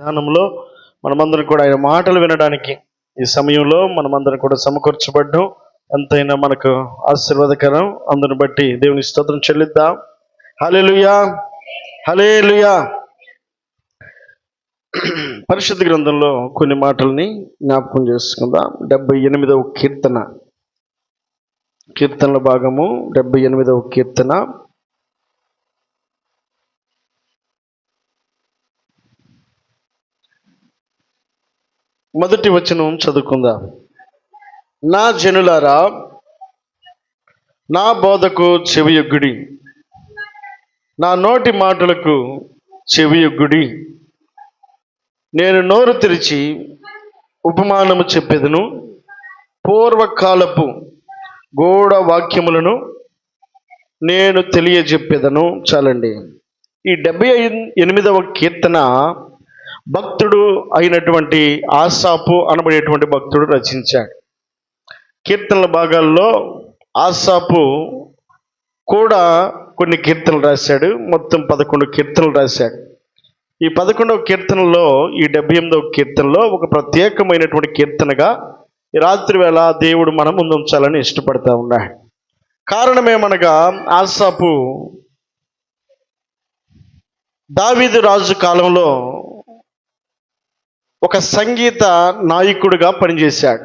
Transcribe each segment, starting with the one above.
విధానంలో మనమందరం కూడా ఆయన మాటలు వినడానికి ఈ సమయంలో మనమందరం కూడా సమకూర్చబడ్డం. ఎంతైనా మనకు ఆశీర్వాదకరం. అందుని బట్టి దేవుని స్తోత్రం చెల్లిద్దాం. హలే లుయా హలే లుయా పరిశుద్ధ గ్రంథంలో కొన్ని మాటల్ని జ్ఞాపకం చేసుకుందాం. డెబ్బై ఎనిమిదవ కీర్తన. కీర్తనల భాగము. డెబ్బై ఎనిమిదవ కీర్తన. మొదటి వచనం చదువుకుందాం. నా జనులారా నా బోధకు చెవియొగ్గుడి. నా నోటి మాటలకు చెవియొగ్గుడి. నేను నోరు తెరిచి ఉపమానము చెప్పేదను. పూర్వకాలపు గోడ వాక్యములను నేను తెలియజెప్పేదను. చాలండి. ఈ డెబ్బై ఎనిమిదవ కీర్తన భక్తుడు అయినటువంటి ఆసాపు అనబడేటువంటి భక్తుడు రచించాడు. కీర్తనల భాగాల్లో ఆసాపు కూడా కొన్ని కీర్తనలు రాశాడు. మొత్తం పదకొండు కీర్తనలు రాశాడు. ఈ పదకొండవ కీర్తనలో ఈ డెబ్బై ఎనిమిదవ కీర్తనలో ఒక ప్రత్యేకమైనటువంటి కీర్తనగా రాత్రి వేళ దేవుడు మన ముందు ఉంచాలని ఇష్టపడతా ఉన్నాడు. కారణమేమనగా ఆసాపు దావీదు రాజు కాలంలో ఒక సంగీత నాయకుడిగా పనిచేశాడు.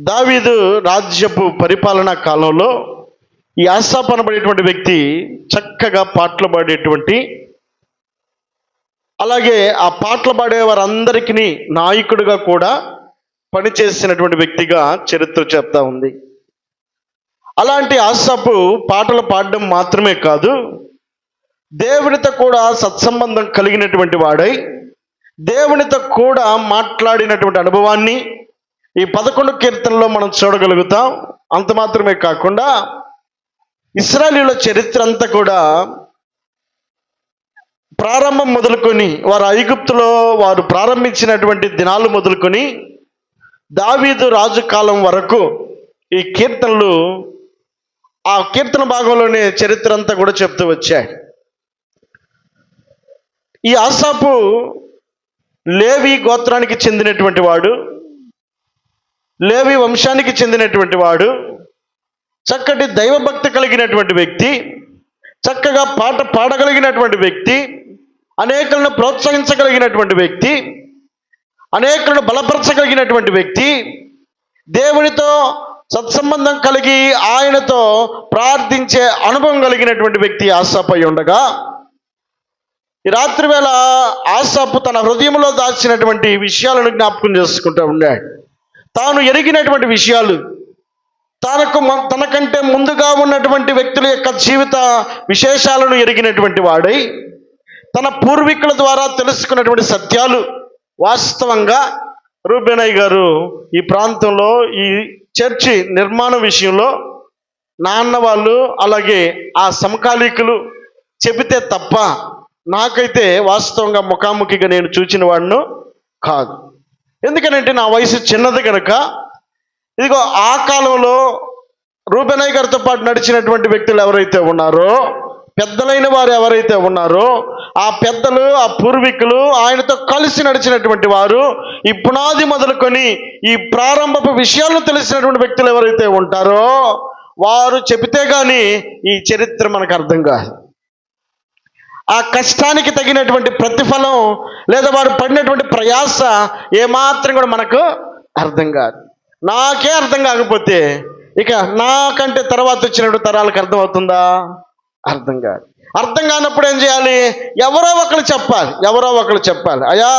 దావీదు రాజ్యపు పరిపాలనా కాలంలో ఈ ఆసాప్ వ్యక్తి చక్కగా పాటలు పాడేటువంటి అలాగే ఆ పాటలు పాడే వారందరికీ నాయకుడిగా కూడా పనిచేసినటువంటి వ్యక్తిగా చరిత్ర చెప్తా ఉంది. అలాంటి ఆసాపు పాటలు పాడడం మాత్రమే కాదు దేవునితో కూడా సత్సంబంధం కలిగినటువంటి వాడై దేవునితో కూడా మాట్లాడినటువంటి అనుభవాన్ని ఈ పదకొండు కీర్తనలో మనం చూడగలుగుతాం. అంత మాత్రమే కాకుండా ఇస్రాయలీల చరిత్ర అంతా కూడా ప్రారంభం మొదలుకొని వారు ఐగుప్తులో వారు ప్రారంభించినటువంటి దినాలు మొదలుకొని దావీదు రాజు కాలం వరకు ఈ కీర్తనలు ఆ కీర్తన భాగంలోనే చరిత్ర అంతా కూడా చెప్తూ వచ్చాయి. ఈ ఆసాపు లేవి గోత్రానికి చెందినటువంటి వాడు లేవి వంశానికి చెందినటువంటి వాడు చక్కటి దైవభక్తి కలిగినటువంటి వ్యక్తి చక్కగా పాట పాడగలిగినటువంటి వ్యక్తి అనేకులను ప్రోత్సహించగలిగినటువంటి వ్యక్తి అనేకులను బలపరచగలిగినటువంటి వ్యక్తి దేవునితో సత్సంబంధం కలిగి ఆయనతో ప్రార్థించే అనుభవం కలిగినటువంటి వ్యక్తి ఆశాపై ఉండగా ఈ రాత్రి వేళ తన హృదయంలో దాచినటువంటి విషయాలను జ్ఞాపకం చేసుకుంటూ ఉండే తాను ఎరిగినటువంటి విషయాలు తనకు తనకంటే ముందుగా ఉన్నటువంటి వ్యక్తుల యొక్క జీవిత విశేషాలను ఎరిగినటువంటి వాడై తన పూర్వీకుల ద్వారా తెలుసుకున్నటువంటి సత్యాలు వాస్తవంగా రూబెనయ్య గారు ఈ ప్రాంతంలో ఈ చర్చి నిర్మాణ విషయంలో నాన్న వాళ్ళు అలాగే ఆ సమకాలీకులు చెబితే తప్ప నాకైతే వాస్తవంగా ముఖాముఖిగా నేను చూచిన వాడును కాదు. ఎందుకనంటే నా వయసు చిన్నది కనుక ఇదిగో ఆ కాలంలో రూబెనయ్య గారితో పాటు నడిచినటువంటి వ్యక్తులు ఎవరైతే ఉన్నారో పెద్దలైన వారు ఎవరైతే ఉన్నారో ఆ పెద్దలు ఆ పూర్వీకులు ఆయనతో కలిసి నడిచినటువంటి వారు ఈ పునాది మొదలుకొని ఈ ప్రారంభపు విషయాలను తెలిసినటువంటి వ్యక్తులు ఎవరైతే ఉంటారో వారు చెబితే కానీ ఈ చరిత్ర మనకు అర్థం కాదు. ఆ కష్టానికి తగినటువంటి ప్రతిఫలం లేదా వారు పడినటువంటి ప్రయాస ఏమాత్రం కూడా మనకు అర్థం కాదు. నాకే అర్థం కాకపోతే ఇక నాకంటే తర్వాత వచ్చినటువంటి తరాలకు అర్థం అవుతుందా? అర్థం కాదు. అర్థం కానప్పుడు ఏం చేయాలి? ఎవరో ఒకరు చెప్పాలి. ఎవరో ఒకరు చెప్పాలి. అయ్యా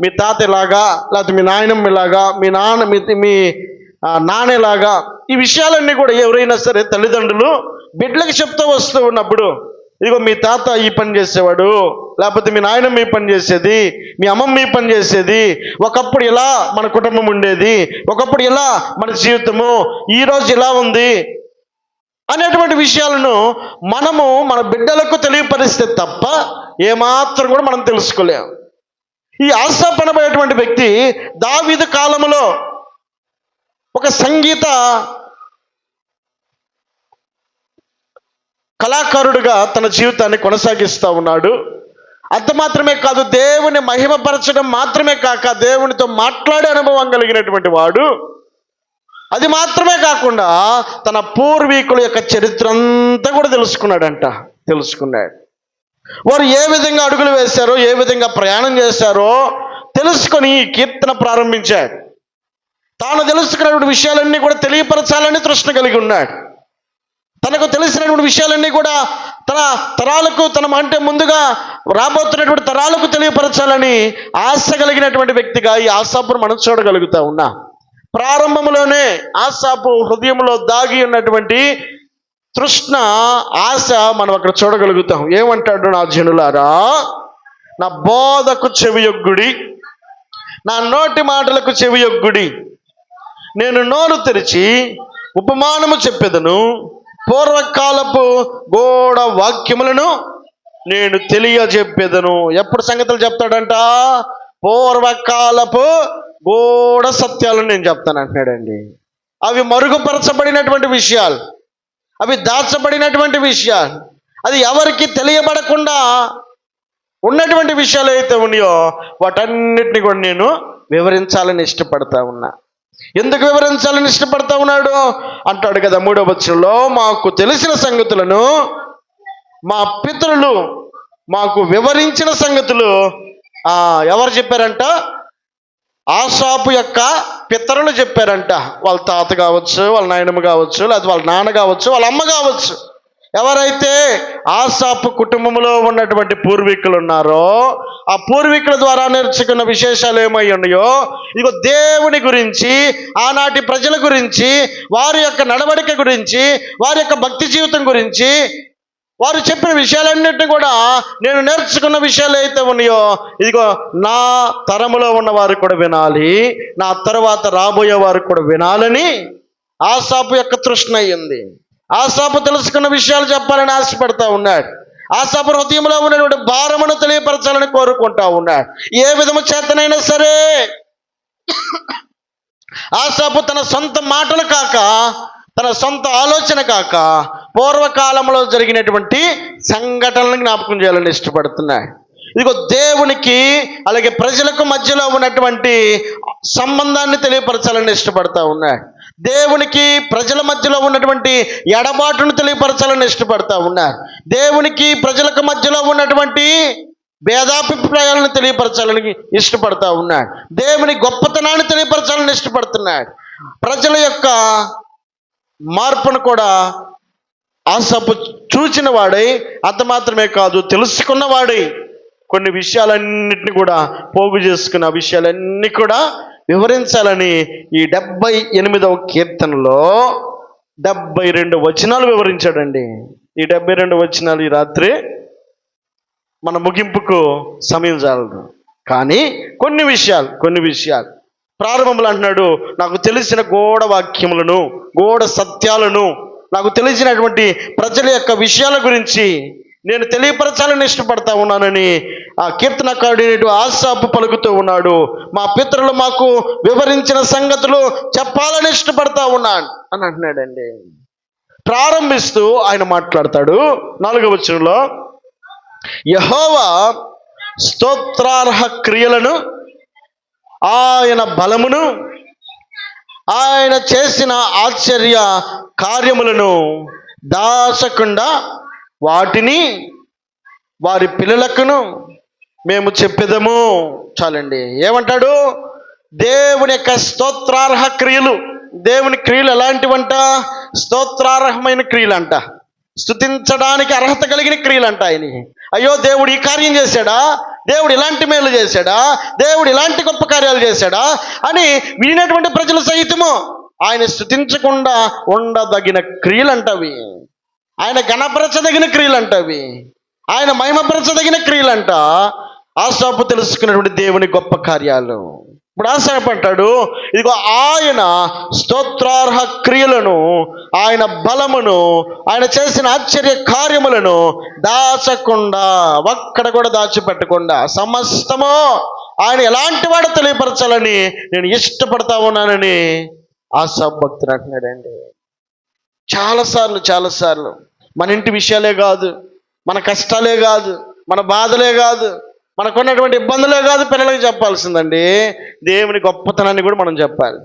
మీ తాత ఇలాగా లేకపోతే మీ నాయనమ్మ ఇలాగా మీ నాన్న మీ మీ నాన్నలాగా నాన్న ఇలాగా ఈ విషయాలన్నీ కూడా ఎవరైనా సరే తల్లిదండ్రులు బిడ్డలకు చెప్తూ వస్తూ ఉన్నప్పుడు ఇదిగో మీ తాత ఈ పని చేసేవాడు లేకపోతే మీ నాయన మీ పని చేసేది మీ అమ్మమ్మ ఈ పని చేసేది ఒకప్పుడు ఇలా మన కుటుంబం ఉండేది ఒకప్పుడు ఇలా మన జీవితము ఈరోజు ఇలా ఉంది అనేటువంటి విషయాలను మనము మన బిడ్డలకు తెలియపరిస్తే తప్ప ఏమాత్రం కూడా మనం తెలుసుకోలేం. ఈ ఆశాపనబడేటువంటి వ్యక్తి దావిద కాలములో ఒక సంగీత కళాకారుడుగా తన జీవితాన్ని కొనసాగిస్తూ ఉన్నాడు. అంత మాత్రమే కాదు దేవుని మహిమపరచడం మాత్రమే కాక దేవునితో మాట్లాడే అనుభవం కలిగినటువంటి వాడు. అది మాత్రమే కాకుండా తన పూర్వీకుల యొక్క చరిత్ర అంతా కూడా తెలుసుకున్నాడంట తెలుసుకున్నాడు. వారు ఏ విధంగా అడుగులు వేశారో ఏ విధంగా ప్రయాణం చేశారో తెలుసుకొని ఈ కీర్తన ప్రారంభించాడు. తాను తెలుసుకున్నటువంటి విషయాలన్నీ కూడా తెలియపరచాలని తృష్ణ కలిగి ఉన్నాడు. తనకు తెలిసినటువంటి విషయాలన్నీ కూడా తన తరాలకు తన అంటే ముందుగా రాబోతున్నటువంటి తరాలకు తెలియపరచాలని ఆశ కలిగినటువంటి వ్యక్తిగా ఈ ఆశాపును మనం చూడగలుగుతా ఉన్నా. ప్రారంభంలోనే ఆశాపు హృదయంలో దాగి ఉన్నటువంటి తృష్ణ ఆశ మనం అక్కడ చూడగలుగుతాం. ఏమంటాడు నా జనులారా? నా బోధకు చెవియొగ్గుడి నా నోటి మాటలకు చెవియొగ్గుడి. నేను నోరు తెరిచి ఉపమానము చెప్పేదను. పూర్వకాలపు గోడ వాక్యములను నేను తెలియజెప్పేదను. ఎప్పుడు సంగతులు చెప్తాడంట? పూర్వకాలపు గోడ సత్యాలను నేను చెప్తాను అంటున్నాడండి. అవి మరుగుపరచబడినటువంటి విషయాలు. అవి దాచబడినటువంటి విషయాలు. అది ఎవరికి తెలియబడకుండా ఉన్నటువంటి విషయాలు అయితే ఉన్నాయో వాటన్నిటిని కూడా నేను వివరించాలని ఇష్టపడతా ఉన్నా. ఎందుకు వివరించాలని ఇష్టపడతా ఉన్నాడు? అంటాడు కదా మూడవ వచ్చంలో మాకు తెలిసిన సంగతులను మా పితరులు మాకు వివరించిన సంగతులు ఎవరు చెప్పారంట? ఆసాపు యొక్క పితరులు చెప్పారంట. వాళ్ళ తాత కావచ్చు వాళ్ళ నాయనమ్మ కావచ్చు లేదా వాళ్ళ నాన్న కావచ్చు వాళ్ళ అమ్మ కావచ్చు. ఎవరైతే ఆసాపు కుటుంబంలో ఉన్నటువంటి పూర్వీకులు ఉన్నారో ఆ పూర్వీకుల ద్వారా నేర్చుకున్న విశేషాలు ఏమై ఉన్నాయో ఇగో దేవుని గురించి ఆనాటి ప్రజల గురించి వారి యొక్క నడవడిక గురించి వారి యొక్క భక్తి జీవితం గురించి వారు చెప్పిన విషయాలన్నింటినీ కూడా నేను నేర్చుకున్న విషయాలు అయితే ఉన్నాయో ఇదిగో నా తరములో ఉన్న వారు కూడా వినాలి నా తర్వాత రాబోయే వారు కూడా వినాలని ఆసాపు యొక్క తృష్ణ అయ్యింది. ఆశాపు తెలుసుకున్న విషయాలు చెప్పాలని ఆశపడతా ఉన్నాడు. ఆశాపు హృదయంలో ఉన్నటువంటి భారమును తెలియపరచాలని కోరుకుంటా ఉన్నాడు. ఏ విధము చేతనైనా సరే ఆశాపు తన సొంత మాటలు కాక తన సొంత ఆలోచన కాక పూర్వకాలంలో జరిగినటువంటి సంఘటనలను జ్ఞాపకం చేయాలని ఇష్టపడుతున్నాయి ఇదిగో దేవునికి అలాగే ప్రజలకు మధ్యలో ఉన్నటువంటి సంబంధాన్ని తెలియపరచాలని ఇష్టపడతా ఉన్నాడు దేవునికి ప్రజల మధ్యలో ఉన్నటువంటి ఎడబాటును తెలియపరచాలని ఇష్టపడతా ఉన్నారు. దేవునికి ప్రజలకు మధ్యలో ఉన్నటువంటి భేదాభిప్రాయాలను తెలియపరచాలని ఇష్టపడతా ఉన్నాడు దేవుని గొప్పతనాన్ని తెలియపరచాలని ఇష్టపడుతున్నాడు ప్రజల యొక్క మార్పును కూడా ఆసపు చూచిన వాడై అంత మాత్రమే కాదు తెలుసుకున్నవాడై కొన్ని విషయాలన్నింటినీ కూడా పోగు చేసుకున్న విషయాలన్నీ కూడా వివరించాలని ఈ డెబ్బై ఎనిమిదవ కీర్తనలో డెబ్బై రెండు వచనాలు వివరించాడండి. ఈ డెబ్బై రెండు వచనాలు ఈ రాత్రి మన ముగింపుకు సమయం చాలదు. కానీ కొన్ని విషయాలు కొన్ని విషయాలు. ప్రారంభంలో అంటున్నాడు నాకు తెలిసిన గోడ వాక్యములను గోడ సత్యాలను నాకు తెలిసినటువంటి ప్రజల యొక్క విషయాల గురించి నేను తెలియపరచాలని ఇష్టపడతా ఉన్నానని ఆ కీర్తనకారుడు ఆశాపు పలుకుతూ ఉన్నాడు. మా పితరులు మాకు వివరించిన సంగతులు చెప్పాలని ఇష్టపడతా ఉన్నాను అని అంటున్నాడండి. ప్రారంభిస్తూ ఆయన మాట్లాడతాడు నాలుగవ వచనంలో యహోవా స్తోత్రార్హ క్రియలను ఆయన బలమును ఆయన చేసిన ఆశ్చర్య కార్యములను దాచకుండా వాటిని వారి పిల్లలకును మేము చెప్పేదము. చాలండి. ఏమంటాడు? దేవుని యొక్క స్తోత్రార్హ క్రియలు. దేవుని క్రియలు ఎలాంటివంట? స్తోత్రార్హమైన క్రియలు అంట స్థుతించడానికి అర్హత కలిగిన క్రియలు అంట ఆయన అయ్యో దేవుడు ఈ కార్యం చేశాడా? దేవుడు ఇలాంటి మేలు చేశాడా? దేవుడు ఇలాంటి గొప్ప కార్యాలు చేశాడా? అని వినినటువంటి ప్రజలు సహితము ఆయన స్థుతించకుండా ఉండదగిన క్రియలు అంటవి ఆయన గణపరచదగిన క్రియలు అంటవి ఆయన మహిమపరచదగిన క్రియలంట. ఆశాపు తెలుసుకున్నటువంటి దేవుని గొప్ప కార్యాలు. ఇప్పుడు ఆశాపు అంటాడు ఇదిగో ఆయన స్తోత్రార్హ క్రియలను ఆయన బలమును ఆయన చేసిన ఆశ్చర్య కార్యములను దాచకుండా ఒక్కడ కూడా దాచిపెట్టకుండా సమస్తము ఆయన ఎలాంటి వాడు తెలియపరచాలని నేను ఇష్టపడతా ఉన్నానని ఆశాపు భక్తుడు అంటున్నాడండి. చాలాసార్లు చాలాసార్లు మన ఇంటి విషయాలే కాదు మన కష్టాలే కాదు మన బాధలే కాదు మనకున్నటువంటి ఇబ్బందులే కాదు పిల్లలకి చెప్పాల్సిందండి. దేవుని గొప్పతనాన్ని కూడా మనం చెప్పాలి.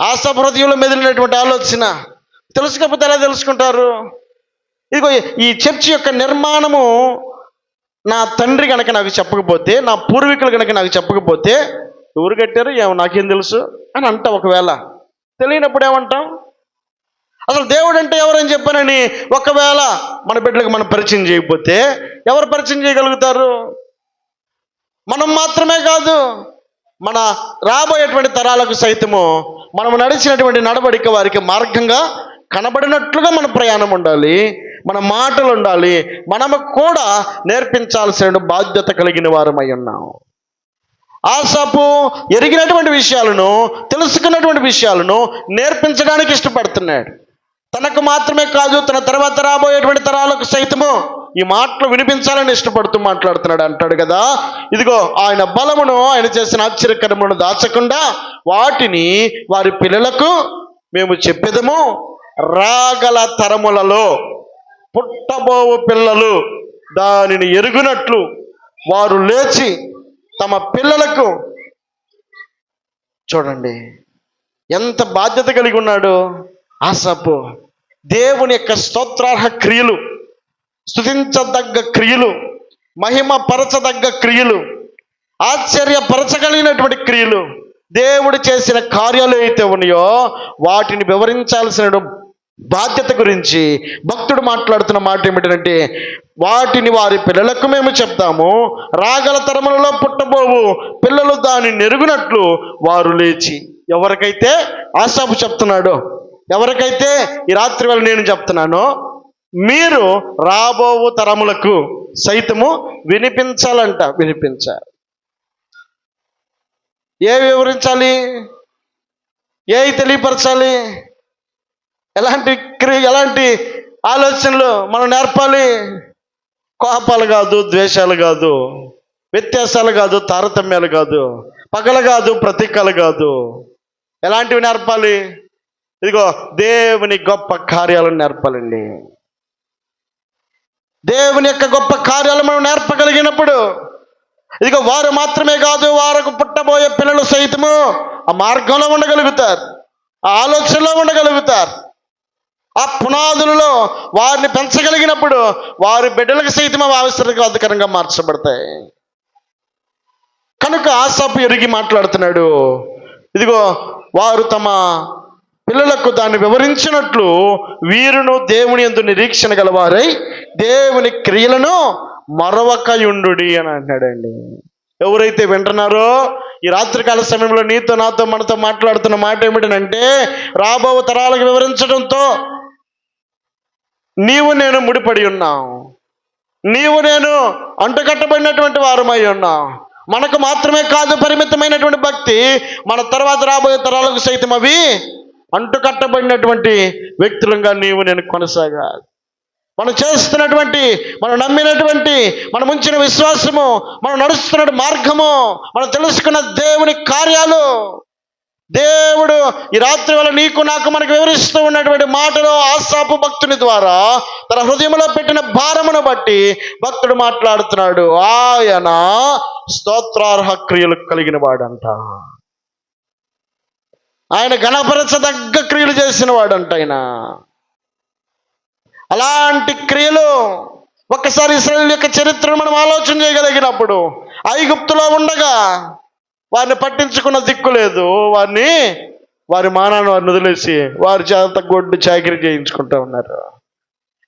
ఆశా హృదయంలో మెదిలినటువంటి ఆలోచన. తెలుసుకోకపోతే ఎలా తెలుసుకుంటారు? ఇదిగో ఈ చర్చి యొక్క నిర్మాణము నా తండ్రి కనుక నాకు చెప్పకపోతే నా పూర్వీకులు కనుక నాకు చెప్పకపోతే ఎవరు కట్టారు? ఏమో నాకేం తెలుసు? అని అంటాం ఒకవేళ. తెలియనప్పుడు ఏమంటాం? అసలు దేవుడు అంటే ఎవరని చెప్పానని ఒకవేళ మన బిడ్డలకు మనం పరిచయం చేయకపోతే ఎవరు పరిచయం చేయగలుగుతారు? మనం మాత్రమే కాదు మన రాబోయేటువంటి తరాలకు సైతము మనం నడిచినటువంటి నడవడిక వారికి మార్గంగా కనబడినట్లుగా మన ప్రయాణం ఉండాలి మన మాటలు ఉండాలి మనము కూడా నేర్పించాల్సిన బాధ్యత కలిగిన వారమై ఉన్నాము. ఆశాపు ఎరిగినటువంటి విషయాలను తెలుసుకున్నటువంటి విషయాలను నేర్పించడానికి ఇష్టపడుతున్నాడు. తనకు మాత్రమే కాదు తన తర్వాత రాబోయేటువంటి తరాలకు సైతము ఈ మాటలు వినిపించాలని ఇష్టపడుతూ మాట్లాడుతున్నాడు. అంటాడు కదా ఇదిగో ఆయన బలమును ఆయన చేసిన ఆశ్చర్యకరములను దాచకుండా వాటిని వారి పిల్లలకు మేము చెప్పేదము. రాగల తరములలో పుట్టబోవు పిల్లలు దానిని ఎరుగునట్లు వారు లేచి తమ పిల్లలకు చూడండి ఎంత బాధ్యత కలిగి ఉన్నాడు. ఆసపు దేవుని యొక్క స్తోత్రార్హ క్రియలు స్థుతించదగ్గ క్రియలు మహిమ పరచదగ్గ క్రియలు ఆశ్చర్యపరచగలిగినటువంటి క్రియలు దేవుడు చేసిన కార్యాలు అయితే ఉన్నాయో వాటిని వివరించాల్సిన బాధ్యత గురించి భక్తుడు మాట్లాడుతున్న మాట ఏమిటంటే వాటిని వారి పిల్లలకు మేము చెప్తాము రాగల తరములలో పుట్టబోవు పిల్లలు దాన్ని నెరుగునట్లు వారు లేచి. ఎవరికైతే ఆశాపు చెప్తున్నాడో ఎవరికైతే ఈ రాత్రి వేళ నేను చెప్తున్నానో మీరు రాబోవు తరములకు సైతము వినిపించాలంట వినిపించాలి. ఏ వివరించాలి? ఏ తెలియపరచాలి? ఎలాంటి క్రి ఎలాంటి ఆలోచనలు మనం నేర్పాలి? కోపాలు కాదు ద్వేషాలు కాదు వ్యత్యాసాలు కాదు తారతమ్యాలు కాదు పగలు కాదు ప్రతీకలు కాదు. ఎలాంటివి నేర్పాలి? ఇదిగో దేవుని గొప్ప కార్యాలను నేర్పాలండి. దేవుని యొక్క గొప్ప కార్యాలు మనం నేర్పగలిగినప్పుడు ఇదిగో వారు మాత్రమే కాదు వారికి పుట్టబోయే పిల్లలు సైతము ఆ మార్గంలో ఉండగలుగుతారు ఆ ఆలోచనలో ఉండగలుగుతారు. ఆ పునాదులలో వారిని పెంచగలిగినప్పుడు వారి బిడ్డలకు సైతం అవి మార్చబడతాయి. కనుక ఆశాపు ఎరిగి మాట్లాడుతున్నాడు. ఇదిగో వారు తమ పిల్లలకు దాన్ని వివరించినట్లు వీరును దేవుని ఎందు నిరీక్షణ గలవారై దేవుని క్రియలను మరవకయుండు అని అంటున్నాడండి. ఎవరైతే వింటున్నారో ఈ రాత్రికాల సమయంలో నీతో నాతో మనతో మాట్లాడుతున్న మాట ఏమిటంటే రాబో తరాలకు వివరించడంతో నీవు నేను ముడిపడి ఉన్నాం. నీవు నేను అంటుకట్టబడినటువంటి వారమై ఉన్నాం. మనకు మాత్రమే కాదు పరిమితమైనటువంటి భక్తి. మన తర్వాత రాబోయే తరాలకు సైతం అవి అంటుకట్టబడినటువంటి వ్యక్తులంగా నీవు నేను కొనసాగాలి. మనం చేస్తున్నటువంటి మనం నమ్మినటువంటి మనం ఉంచిన విశ్వాసము మనం నడుస్తున్న మార్గము మనం తెలుసుకున్న దేవుని కార్యాలు. దేవుడు ఈ రాత్రి వల్ల నీకు నాకు మనకు వివరిస్తూ ఉన్నటువంటి మాటలు ఆశాపు భక్తుని ద్వారా తన హృదయంలో పెట్టిన భారమును బట్టి భక్తుడు మాట్లాడుతున్నాడు. ఆయన స్తోత్రార్హ క్రియలు కలిగిన వాడంట. ఆయన గణపరచదగ్గ క్రియలు చేసిన వాడంట ఆయన. అలాంటి క్రియలు ఒక్కసారి ఇస్రాయల్ యొక్క చరిత్రను మనం ఆలోచన చేయగలిగినప్పుడు ఐగుప్తులో ఉండగా వారిని పట్టించుకున్న దిక్కు లేదు. వారిని వారి మానాన్ని వారిని వదిలేసి వారి చేత గొడ్డు చాకరీ చేయించుకుంటూ ఉన్నారు.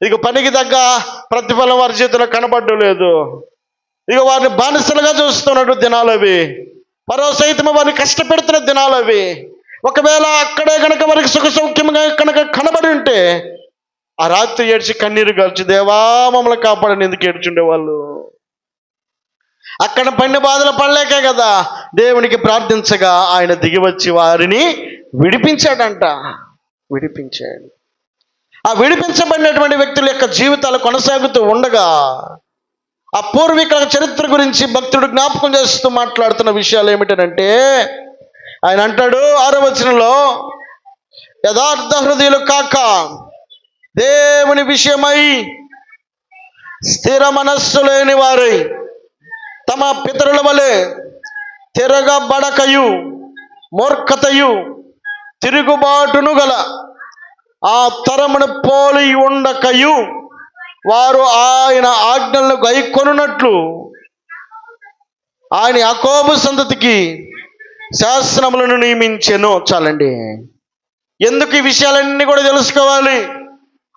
ఇక పనికి తగ్గ ప్రతిఫలం వారి చేతిలో కనబడడం లేదు. ఇక వారిని బానిసలుగా చూస్తున్నట్టు దినాలు అవి. మరో సైతం వారిని కష్టపెడుతున్న దినాలు అవి. ఒకవేళ అక్కడే కనుక వారికి సుఖ సౌఖ్యంగా కనుక కనబడి ఉంటే ఆ రాత్రి ఏడ్చి కన్నీరు గడిచి దేవా మమ్మల్ని కాపాడని ఎందుకు ఏడ్చుండే వాళ్ళు? అక్కడ పడిన బాధలు పడలేకే కదా. దేవునికి ప్రార్థించగా ఆయన దిగి వచ్చి వారిని విడిపించాడంట. విడిపించాడు. ఆ విడిపించబడినటువంటి వ్యక్తుల యొక్క జీవితాలు కొనసాగుతూ ఉండగా ఆ పూర్వీకుల చరిత్ర గురించి భక్తుడు జ్ఞాపకం చేస్తూ మాట్లాడుతున్న విషయాలు ఏమిటంటే ఆయన అంటాడు ఆరవచనంలో యథార్థ హృదయులు కాక దేవుని విషయమై స్థిర మనస్సు లేని వారై తమ పితరుల వలె తిరగబడకయు మూర్ఖతయు తిరుగుబాటును గల ఆ తరమును పోలి ఉండకయు వారు ఆయన ఆజ్ఞలను గైకొనున్నట్లు ఆయన అకోబు సంతతికి శాసనములను నియమించెను చాలండి. ఎందుకు ఈ విషయాలన్నీ కూడా తెలుసుకోవాలి?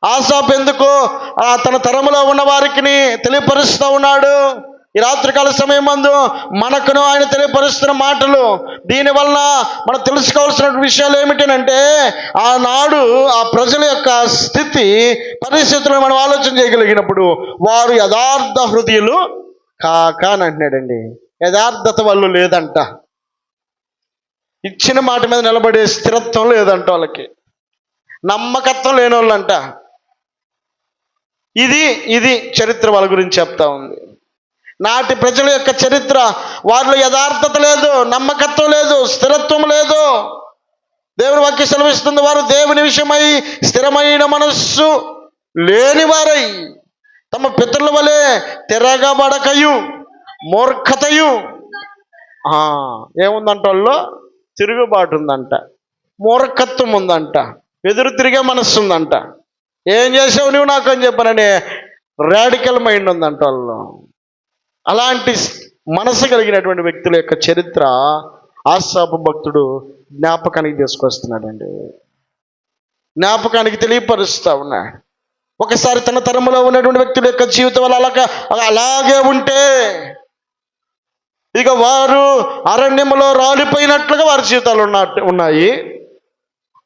ఆసాప్ ఎందుకు? ఆ తన తరములో ఉన్న వారికి తెలియపరుస్తూ ఉన్నాడు. ఈ రాత్రికాల సమయం మందు మనకును ఆయన తెలియపరుస్తున్న మాటలు దీని వలన మనం తెలుసుకోవాల్సిన విషయాలు ఏమిటంటే ఆనాడు ఆ ప్రజల యొక్క స్థితి పరిస్థితులను మనం ఆలోచన చేయగలిగినప్పుడు వారు యథార్థ హృదయులు కాక అని అంటున్నాడండి. యథార్థత వాళ్ళు లేదంట. ఇచ్చిన మాట మీద నిలబడే స్థిరత్వం లేదంట వాళ్ళకి. నమ్మకత్వం లేని వాళ్ళంట ఇది ఇది చరిత్ర వాళ్ళ గురించి చెప్తా ఉంది. నాటి ప్రజల యొక్క చరిత్ర వారిలో యథార్థత లేదు నమ్మకత్వం లేదు స్థిరత్వం లేదు. దేవుని వాక్య సెలవిస్తుంది వారు దేవుని విషయమై స్థిరమైన మనస్సు లేనివారై తమ పితరుల వలె తిరగబడకయు మూర్ఖతయు. ఏముందంట వాళ్ళు తిరుగుబాటు ఉందంట మూర్ఖత్వం ఉందంట ఎదురు తిరిగే మనస్సు ఉందంట ఏం చేసావు నువ్వు నాకు అని చెప్పనని రాడికల్ మైండ్ ఉందంట వాళ్ళు. అలాంటి మనసు కలిగినటువంటి వ్యక్తుల యొక్క చరిత్ర ఆశాపు భక్తుడు జ్ఞాపకానికి తీసుకొస్తున్నాడండి. జ్ఞాపకానికి తెలియపరుస్తా ఉన్నాడు ఒకసారి తన తరములో ఉన్నటువంటి వ్యక్తుల యొక్క జీవితం వల్ల అలాగే ఉంటే ఇక వారు అరణ్యంలో రాలిపోయినట్లుగా వారి జీవితాలు ఉన్న ఉన్నాయి.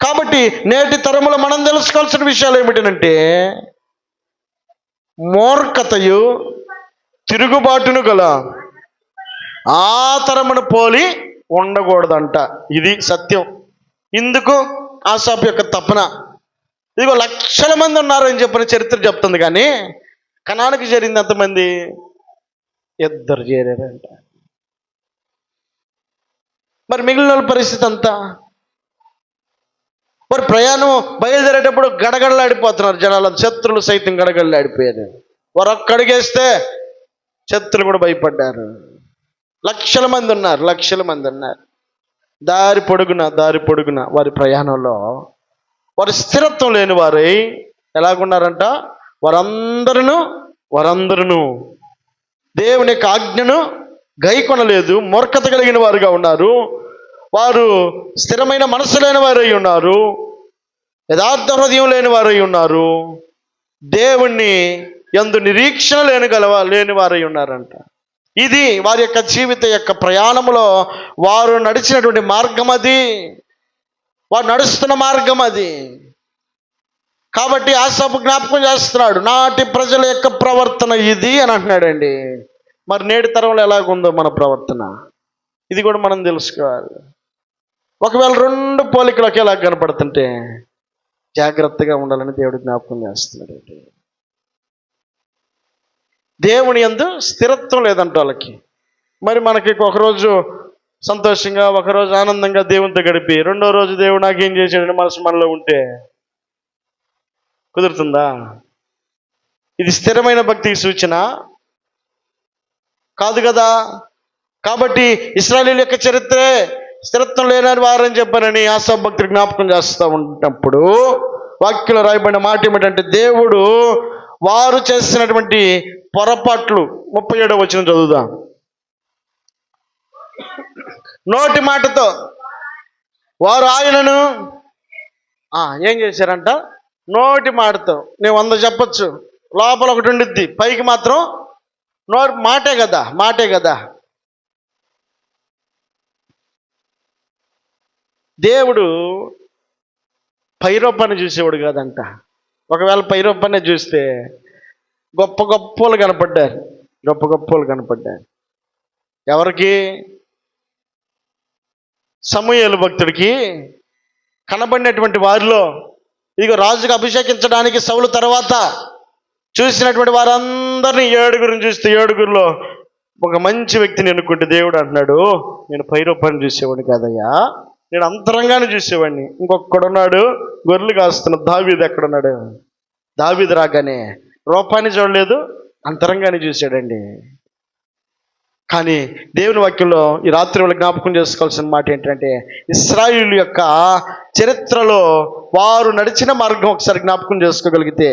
కాబట్టి నేటి తరములో మనం తెలుసుకోవాల్సిన విషయాలు ఏమిటంటే మూర్ఖతయు తిరుగుబాటును గల ఆ తరమును పోలి ఉండకూడదంట. ఇది సత్యం. ఇందుకు ఆసాపు యొక్క తపన. ఇదిగో లక్షల మంది ఉన్నారని చెప్పిన చరిత్ర చెప్తుంది కానీ కణానికి చేరింది ఎంతమంది? ఇద్దరు చేరారంట. మరి మిగిలిన వాళ్ళ పరిస్థితి అంతా? మరి ప్రయాణం బయలుదేరేటప్పుడు గడగడలాడిపోతున్నారు జనాలు శత్రులు సైతం గడగడలాడిపోయారు. వారు ఒక్కడిగేస్తే శత్రులు కూడా భయపడ్డారు. లక్షల మంది ఉన్నారు లక్షల మంది ఉన్నారు. దారి పొడుగున దారి పొడుగున వారి ప్రయాణంలో వారు స్థిరత్వం లేని వారై ఎలాగున్నారంట? వారందరూ వారందరూ దేవుని యొక్క ఆజ్ఞను గైకొనలేదు మూర్ఖత కలిగిన వారుగా ఉన్నారు. వారు స్థిరమైన మనసు లేని వారై ఉన్నారు యథార్థ హృదయం లేని వారై ఉన్నారు దేవుణ్ణి ఎందు నిరీక్షణ లేని గలవ లేని వారై ఉన్నారంట. ఇది వారి యొక్క జీవిత యొక్క ప్రయాణంలో వారు నడిచినటువంటి మార్గం అది. వారు నడుస్తున్న మార్గం అది. కాబట్టి ఆశాపు జ్ఞాపకం చేస్తున్నాడు నాటి ప్రజల యొక్క ప్రవర్తన ఇది అని అంటున్నాడండి. మరి నేటి తరంలో ఎలాగుందో మన ప్రవర్తన? ఇది కూడా మనం తెలుసుకోవాలి. ఒకవేళ రెండు పోలికలు ఒకేలా కనపడుతుంటే జాగ్రత్తగా ఉండాలని దేవుడు జ్ఞాపకం చేస్తున్నాడు. దేవుని యందు స్థిరత్వం లేదంట వాళ్ళకి. మరి మనకి ఒకరోజు సంతోషంగా ఒకరోజు ఆనందంగా దేవునితో గడిపి రెండో రోజు దేవుడు నాకేం చేశాడని మనసు మనలో ఉంటే కుదురుతుందా? ఇది స్థిరమైన భక్తికి సూచన. కాదు కదా? కాబట్టి ఇస్రాయలీల యొక్క చరిత్రే స్థిరత్వం లేని వారని చెప్పానని ఆశా జ్ఞాపకం చేస్తూ ఉన్నప్పుడు వాక్యంలో రాయబడిన మాట ఏమిటంటే దేవుడు వారు చేసినటువంటి పొరపాట్లు ముప్పై ఏడవ వచ్చిన చదువుదాం. నోటి మాటతో వారు ఆయనను ఏం చేశారంట? నోటి మాటతో నేను వంద చెప్పొచ్చు లోపల ఒకటి ఉండిద్ది పైకి మాత్రం నోటి మాటే కదా మాటే కదా. దేవుడు పైరొప్పని చూసేవాడు కాదంట. ఒకవేళ పైరొప్పనే చూస్తే గొప్ప గొప్పలు కనపడ్డారు. గొప్ప గొప్పలు కనపడ్డారు. ఎవరికి? సమూహలు భక్తుడికి కనబడినటువంటి వారిలో ఇదిగో రాజుగా అభిషేకించడానికి సౌలు తర్వాత చూసినటువంటి వారందరినీ ఏడుగురిని చూస్తే ఏడుగురిలో ఒక మంచి వ్యక్తిని ఎన్నుకుంటే దేవుడు అంటున్నాడు నేను పైరూపాన్ని చూసేవాడిని కాదయ్యా. నేను అంతరంగానే చూసేవాడిని. ఇంకొక్కడున్నాడు గొర్రెలు కాస్తున్న దావీది ఎక్కడున్నాడు? దావీది రాగానే రూపాన్ని చూడలేదు అంతరంగానే చూశాడండి. కానీ దేవుని వాక్యంలో ఈ రాత్రి వాళ్ళు జ్ఞాపకం చేసుకోవాల్సిన మాట ఏంటంటే ఇస్రాయిల్ యొక్క చరిత్రలో వారు నడిచిన మార్గం ఒకసారి జ్ఞాపకం చేసుకోగలిగితే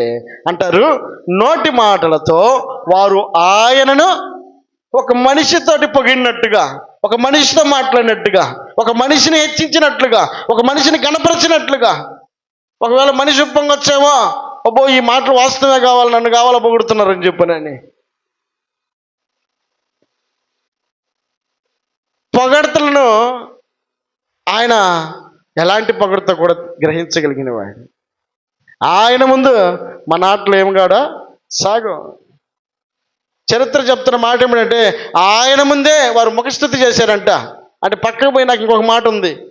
అంటారు నోటి మాటలతో వారు ఆయనను ఒక మనిషితోటి పొగిడినట్టుగా ఒక మనిషితో మాట్లాడినట్టుగా ఒక మనిషిని హెచ్చించినట్లుగా ఒక మనిషిని కనపరిచినట్లుగా ఒకవేళ మనిషి ఉప్పొంగొచ్చేమో అబ్బో ఈ మాటలు వాస్తవమే కావాలి నన్ను కావాలా పొగుడుతున్నారని చెప్పనని పొగడతలను ఆయన ఎలాంటి పొగడత కూడా గ్రహించగలిగిన వాడు. ఆయన ముందు మన ఆటలు ఏం కాడా? సాగు. చరిత్ర చెప్తున్న మాట ఏమిటంటే ఆయన ముందే వారు ముఖస్థుతి చేశారంట. అంటే పక్కకు పోయి నాకు ఇంకొక మాట ఉంది.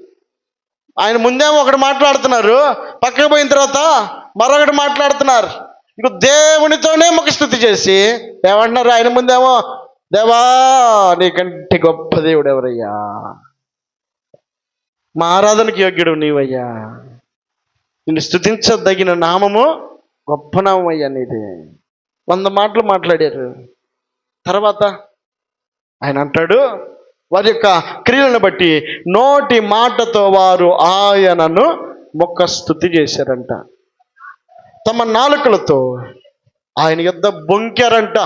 ఆయన ముందేమో ఒకటి మాట్లాడుతున్నారు. పక్కకు పోయిన తర్వాత మరొకటి మాట్లాడుతున్నారు. ఇక దేవునితోనే ముఖస్థుతి చేసి ఏమంటున్నారు? ఆయన ముందేమో దేవా నీకంటే గొప్ప దేవుడు ఎవరయ్యా మా ఆరాధనకు యోగ్యుడు నీవయ్యా. నిన్ను స్థుతించదగిన నామము గొప్ప నామం అయ్యా నీది. వంద మాటలు మాట్లాడారు. తర్వాత ఆయన అంటాడు వారి యొక్క క్రియలను బట్టి నోటి మాటతో వారు ఆయనను మొక్క స్థుతి చేశారంట. తమ నాలుకలతో ఆయన యొద్ద బొంకారంట.